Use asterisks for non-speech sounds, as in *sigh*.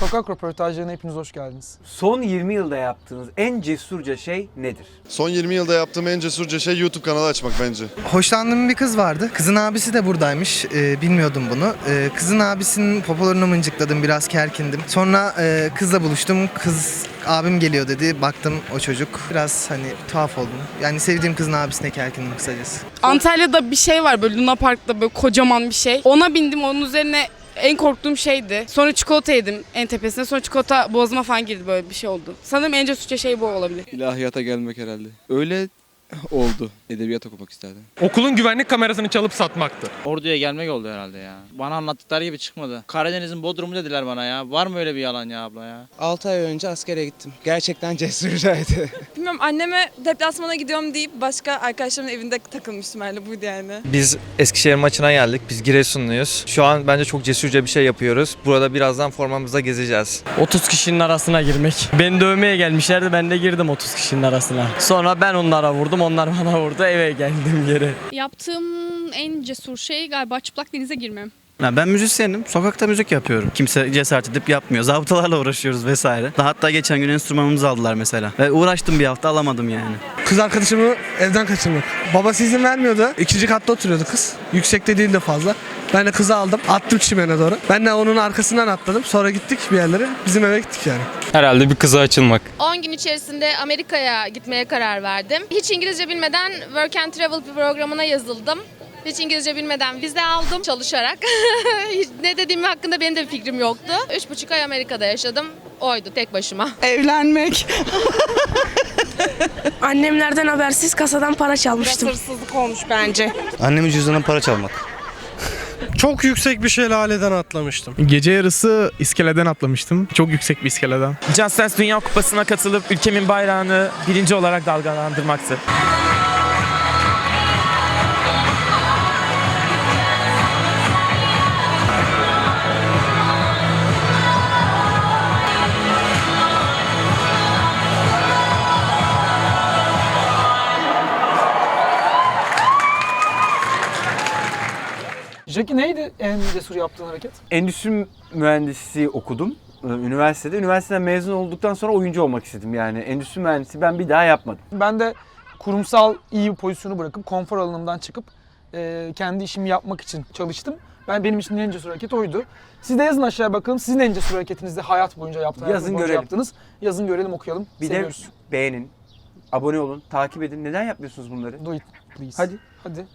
Sokak röportajlarına hepiniz hoş geldiniz. Son 20 yılda yaptığınız en cesurca şey nedir? Son 20 yılda yaptığım en cesurca şey YouTube kanalı açmak bence. Hoşlandığım bir kız vardı. Kızın abisi de buradaymış. Ee, bilmiyordum bunu. Ee, kızın abisinin popolarını mıncıkladım. Biraz kerkindim. Sonra e, kızla buluştum. Kız abim geliyor dedi. Baktım o çocuk. Biraz hani tuhaf oldum. Yani sevdiğim kızın abisine kerkindim kısacası. Antalya'da bir şey var böyle Luna Park'ta böyle kocaman bir şey. Ona bindim onun üzerine en korktuğum şeydi. Sonra çikolata yedim en tepesine. Sonra çikolata boğazıma falan girdi böyle bir şey oldu. Sanırım en cesurca şey bu olabilir. İlahiyata gelmek herhalde. Öyle oldu. Edebiyat okumak isterdim. Okulun güvenlik kamerasını çalıp satmaktı. Ordu'ya gelmek oldu herhalde ya. Bana anlattıkları gibi çıkmadı. Karadeniz'in Bodrum'u dediler bana ya. Var mı öyle bir yalan ya abla ya? 6 ay önce askere gittim. Gerçekten cesurcaydı. *laughs* Bilmiyorum anneme deplasmana gidiyorum deyip başka arkadaşlarımın evinde takılmıştım öyle buydu yani. Biz Eskişehir maçına geldik. Biz Giresunluyuz. Şu an bence çok cesurca bir şey yapıyoruz. Burada birazdan formamızda gezeceğiz. 30 kişinin arasına girmek. Beni dövmeye gelmişlerdi ben de girdim 30 kişinin arasına. Sonra ben onlara vurdum onlar bana vurdu eve geldim geri. Yaptığım en cesur şey galiba çıplak denize girmem. Ben müzisyenim. Sokakta müzik yapıyorum. Kimse cesaret edip yapmıyor. *laughs* Zabıtalarla uğraşıyoruz vesaire. Hatta geçen gün enstrümanımızı aldılar mesela. Ve uğraştım bir hafta alamadım yani. Kız arkadaşımı evden kaçırmak. Babası izin vermiyordu. İkinci katta oturuyordu kız. Yüksekte değildi fazla. Ben de kızı aldım. Attım çimene doğru. Ben de onun arkasından atladım. Sonra gittik bir yerlere. Bizim eve gittik yani. Herhalde bir kıza açılmak. 10 gün içerisinde Amerika'ya gitmeye karar verdim. Hiç İngilizce bilmeden Work and Travel programına yazıldım. Hiç İngilizce bilmeden vize aldım çalışarak. *laughs* Ne dediğim hakkında benim de bir fikrim yoktu. 3,5 ay Amerika'da yaşadım. Oydu tek başıma. Evlenmek. *laughs* Annemlerden habersiz kasadan para çalmıştım. Hırsızlık olmuş bence. Annemin cüzdanından para çalmak. *laughs* Çok yüksek bir şelaleden atlamıştım. Gece yarısı iskeleden atlamıştım. Çok yüksek bir iskeleden. Just Dance Dünya Kupası'na katılıp ülkemin bayrağını birinci olarak dalgalandırmaktı. Jackie neydi en cesur yaptığın hareket? Endüstri mühendisliği okudum e, üniversitede. Üniversiteden mezun olduktan sonra oyuncu olmak istedim. Yani endüstri mühendisi ben bir daha yapmadım. Ben de kurumsal iyi bir pozisyonu bırakıp konfor alanımdan çıkıp e, kendi işimi yapmak için çalıştım. Ben benim için en cesur hareket oydu. Siz de yazın aşağıya bakalım. Sizin en cesur hareketinizde hayat boyunca yaptığınız, Yazın boyunca görelim. yaptığınız. Yazın görelim okuyalım. Bir Seviyoruz. de beğenin, abone olun, takip edin. Neden yapmıyorsunuz bunları? Do it please. Hadi. Hadi.